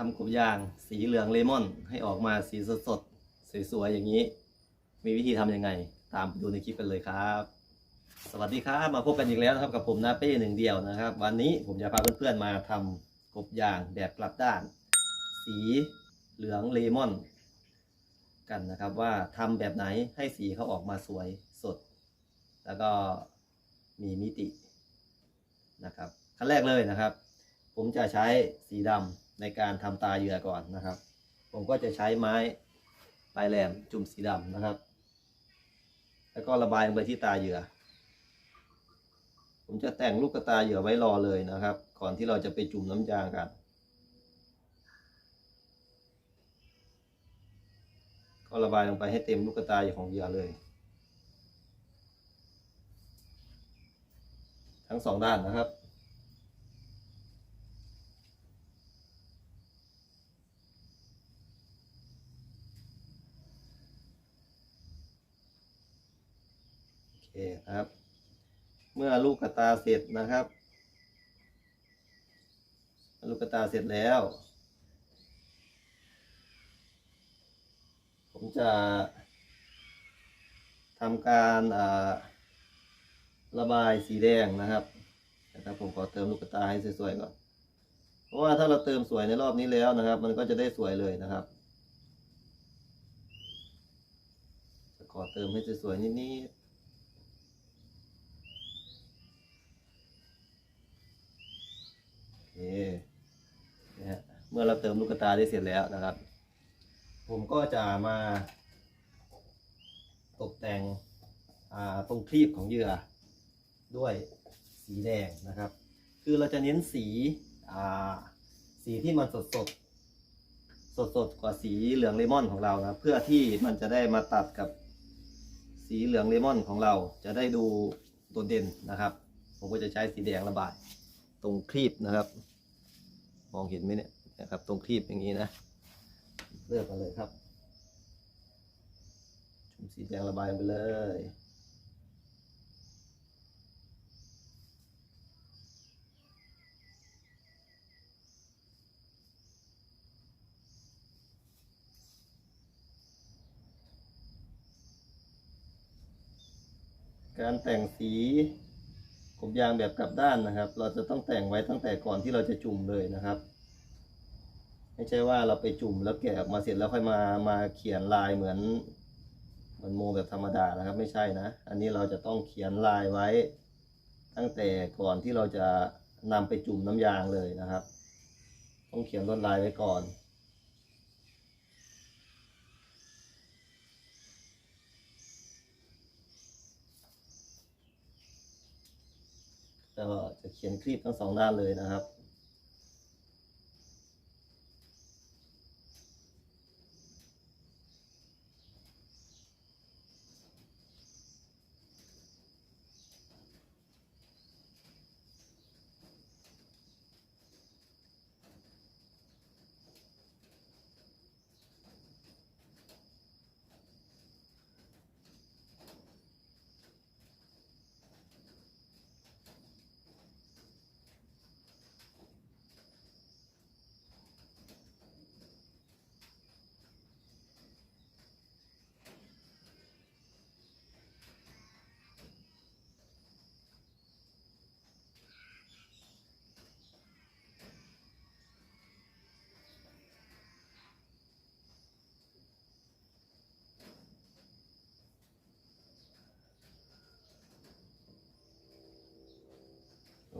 ทำกบยางสีเหลืองเลมอน ให้ออกมาสีสดๆสวยๆอย่างนี้ มีวิธีทำยังไง ตามไปดูในคลิปกันเลยครับ สวัสดีครับมาพบกันอีกแล้วนะครับกับผมนาเป้หนึ่งเดียวนะครับ วันนี้ผมจะพาเพื่อนๆมาทำกบยางแบบกลับด้าน สีเหลืองเลมอน กันนะครับว่าทำแบบไหนให้สีเขาออกมาสวยสด แล้วก็มีมิตินะครับขั้นแรกเลยนะครับ ผมจะใช้สีดำ ในการทำตาเหยื่อก่อนนะครับ ผมก็จะใช้ไม้ปลายแหลมจุ่มสีดำนะครับ แล้วก็ระบายลงไปที่ตาเหยื่อ ผมจะแต่งลูกกระตาเหยื่อไว้รอเลยนะครับ ก่อนที่เราจะไปจุ่มน้ำยางกัน ก็ระบายลงไปให้เต็มลูกกระตาของเหยื่อเลย ทั้งสองด้านนะครับ คครับ เมื่อลูกกระตาเสร็จนะครับ ลูกกระตาเสร็จแล้ว ผมจะทำการระบายสีแดงนะครับนะครับ ผมขอเติมลูกกระตาให้สวยๆก่อน เพราะว่าถ้าเราเติมสวยในรอบนี้แล้วนะครับ มันก็จะได้สวยเลยนะครับจะขอเติมให้สวยๆนิดๆโอเคนะฮะเมื่อเราเติมลูกตาได้เสร็จแล้วนะครับ ผมก็จะมา ตกแต่งตรงครีบของเหยื่อด้วยสีแดงนะครับ คือเราจะเน้นสีสีที่มันสดสดสดสดกว่าสีเหลืองเลมอนของเรานะเพื่อที่มันจะได้มาตัดกับสีเหลืองเลมอนของเราจะได้ดูโดดเด่นนะครับ ผมก็จะใช้สีแดงระบาย ตรงครีบนะครับ มองเห็นไหมเนี่ย นะครับ ตรงครีบอย่างนี้นะ เลือกมาเลยครับ จุ่มสีแดงระบายไปเลยการแต่งสีกบยางแบบกลับด้านนะครับ เราจะต้องแต่งไว้ตั้งแต่ก่อนที่เราจะจุ่มเลยนะครับ ไม่ใช่ว่าเราไปจุ่มแล้วแกะออกมาเสร็จแล้วค่อยมามาเขียนลายเหมือนเหมือนโมแบบธรรมดานะครับ ไม่ใช่นะ อันนี้เราจะต้องเขียนลายไว้ ตั้งแต่ก่อนที่เราจะนำไปจุ่มน้ำยางเลยนะครับ ต้องเขียนลวดลายไว้ก่อนแล้วก็จะเขียนคลีปทั้งสองด้านเลยนะครับ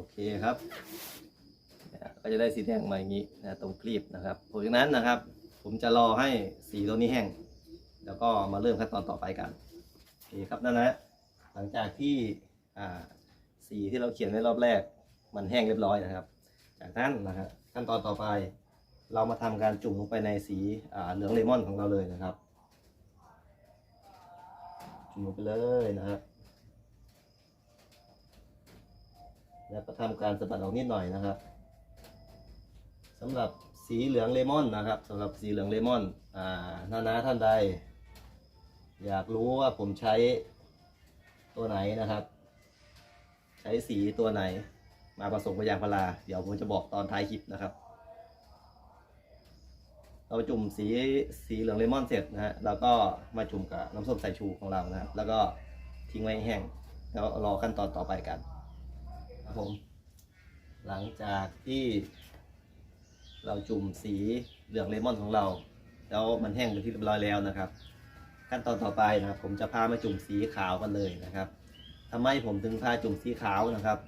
โอเคครับก็จะได้สีแดงมาอย่างนี้นะตรงคลีปนะครับหลังจากนั้นนะครับ ผมจะรอให้สีตัวนี้แห้ง แล้วก็มาเริ่มขั้นตอนต่อไปกันโอเคครับนั่นนะหลังจากที่สีที่เราเขียนไว้รอบแรก มันแห้งเรียบร้อยนะครับ จากนั้นนะฮะขั้นตอนต่อไป เรามาทำการจุ่มลงไปในสีเหลืองเลมอนของเราเลยนะครับ จุ่มลงไปเลยนะครับ แล้วก็ทำการสะบัดออกนิดหน่อยนะครับสำหรับสีเหลืองเลมอนนะครับสำหรับสีเหลืองเลมอนอ่าท่านนะท่านใด อยากรู้ว่าผมใช้ตัวไหนนะครับ ใช้สีตัวไหน มาผสมกับยางพาราเดี๋ยวผมจะบอกตอนท้ายคลิปนะครับ เราจุ่มสีสีเหลืองเลมอนเสร็จนะฮะเราก็มาจุ่มกับน้ำส้มสายชูของเรานะครับ แล้วก็ทิ้งไว้แห้งแล้วรอขั้นตอนต่อไปกัน ครับผม หลังจากที่เราจุ่มสีเหลืองเลมอนของเรา แล้วมันแห้งเป็นที่เรียบร้อยแล้วนะครับ ขั้นตอนต่อไปนะครับ ผมจะพามาจุ่มสีขาวกันเลยนะครับทำไมผมถึงพาจุ่มสีขาวนะครับ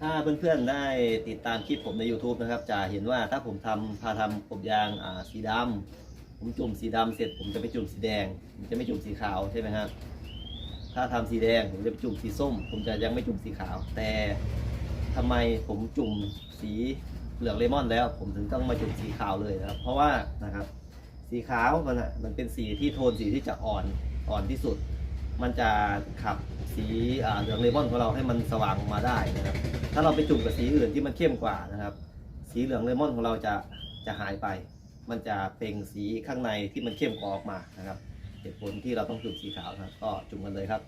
ถ้าเพื่อนๆได้ติดตามคลิปผมใน YouTube นะครับ จะเห็นว่าถ้าผมทำพาทำกบยางสีดำผมจุ่มสีดำเสร็จ ผมจะไปจุ่มสีแดงผมจะไม่จุ่มสีขาวใช่ไหมครับ ถ้าทำสีแดงผมจะจุ่มสีส้ม ผมจะยังไม่จุ่มสีขาว แต่ทำไมผมจุ่มสีเหลืองเลมอนแล้ว ผมถึงต้องมาจุ่มสีขาวเลยนะครับ เพราะว่านะครับ สีขาวมันอะมันเป็นสีที่โทนสีที่จะอ่อนอ่อนที่สุด มันจะขับสีเหลืองเลมอนของเราให้มันสว่างออกมาได้นะครับ ถ้าเราไปจุ่มกับสีอื่นที่มันเข้มกว่านะครับ สีเหลืองเลมอนของเราจะจะหายไป มันจะเปล่งสีข้างในที่มันเข้มกว่าออกมานะครับ เหตุผลที่เราต้องจุ่มสีขาวนะครับ ก็จุ่มกันเลยครับ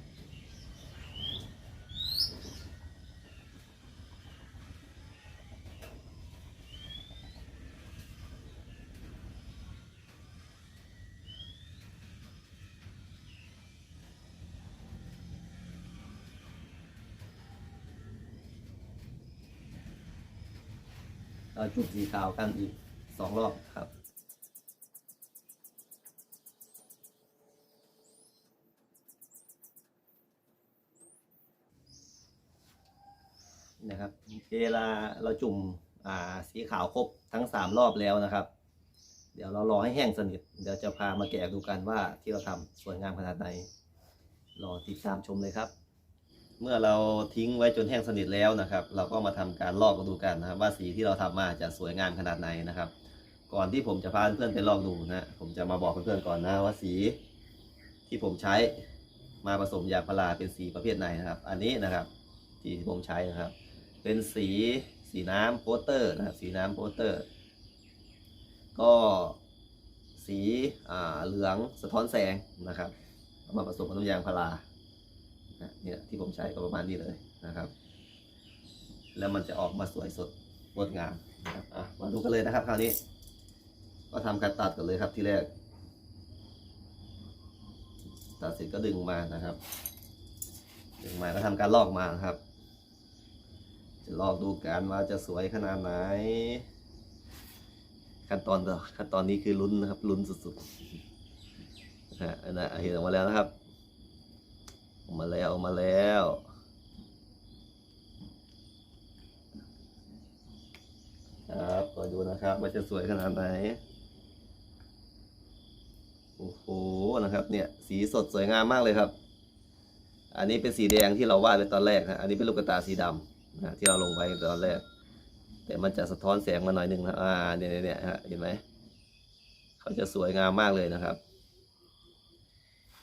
เราจุดสีขาวกันอีกสองรอบครับ นะครับเวลาเราจุ่มอ่าสีขาวครบทั้งสามรอบแล้วนะครับ เดี๋ยวเรารอให้แห้งสนิท เดี๋ยวจะพามาแกะดูกันว่าที่เราทำสวยงามขนาดไหนรอติดตามชมเลยครับ เมื่อเราทิ้งไว้จนแห้งสนิทแล้วนะครับ เราก็มาทำการลอกดูกันนะครับ ว่าสีที่เราทำมาจะสวยงามขนาดไหนนะครับ ก่อนที่ผมจะพาเพื่อนไปลองดูนะผมจะมาบอกเพื่อนๆก่อนนะว่าสีที่ผมใช้มาผสมยางพาราเป็นสีประเภทไหนนะครับ อันนี้นะครับสีที่ผมใช้นะครับ เป็นสีสีน้ำโปสเตอร์นะครับสีน้ำโปสเตอร์ ก็สีอ่าเหลืองสะท้อนแสงนะครับเอามาผสมกับน้ำยางพาราเนี่ยที่ผมใช้ก็ประมาณนี้เลยนะครับ แล้วมันจะออกมาสวยสดงดงามนะครับมาดูกันเลยนะครับคราวนี้ ก็ทำการตัดกันเลยครับที่แรก ตัดเสร็จก็ดึงมานะครับ ดึงมาก็ทำการลอกมานะครับ จะลอกดูกันว่าจะสวยขนาดไหน ขั้นตอนต่อขั้นตอนนี้คือลุ้นนะครับลุ้นสุดๆนะฮะอันนะเห็นออกมาแล้วนะครับออกมาแล้วออกมาแล้วครับคอยดูนะครับว่าจะสวยขนาดไหนโอ้โหนะครับ เนี่ย สีสดสวยงามมากเลยครับ อันนี้เป็นสีแดงที่เราวาดไปตอนแรกนะอันนี้เป็นลูกกระตาสีดำ นะที่เราลงไว้ตอนแรก แต่มันจะสะท้อนแสงมาหน่อยหนึ่งนะอ่าเนี่ยเนี่ยเนี่ยฮะเห็นไหมเขาจะสวยงามมากเลยนะครับ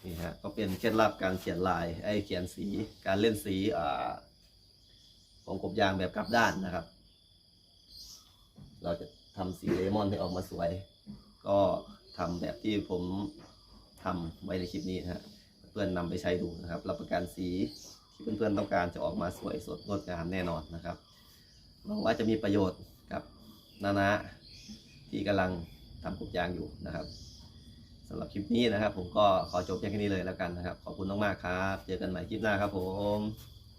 นี่ฮะก็เป็นเคล็ดลับการเขียนลายไอ้เขียนสีการเล่นสีอ่าของกบยางแบบกลับด้านนะครับ เราจะทำสีเลมอนให้ออกมาสวย ก็ทำแบบที่ผมทำไว้ในคลิปนี้นะฮะเพื่อนนำไปใช้ดูนะครับ รับประกันสี ที่เพื่อนๆต้องการจะออกมาสวยสดงดงามแน่นอนนะครับหวังว่าจะมีประโยชน์กับนานาที่กำลังทำกบยางอยู่นะครับสำหรับคลิปนี้นะครับ ผมก็ขอจบเพียงแค่นี้เลยแล้วกันนะครับ ขอบคุณมากๆครับ เจอกันใหม่คลิปหน้าครับผม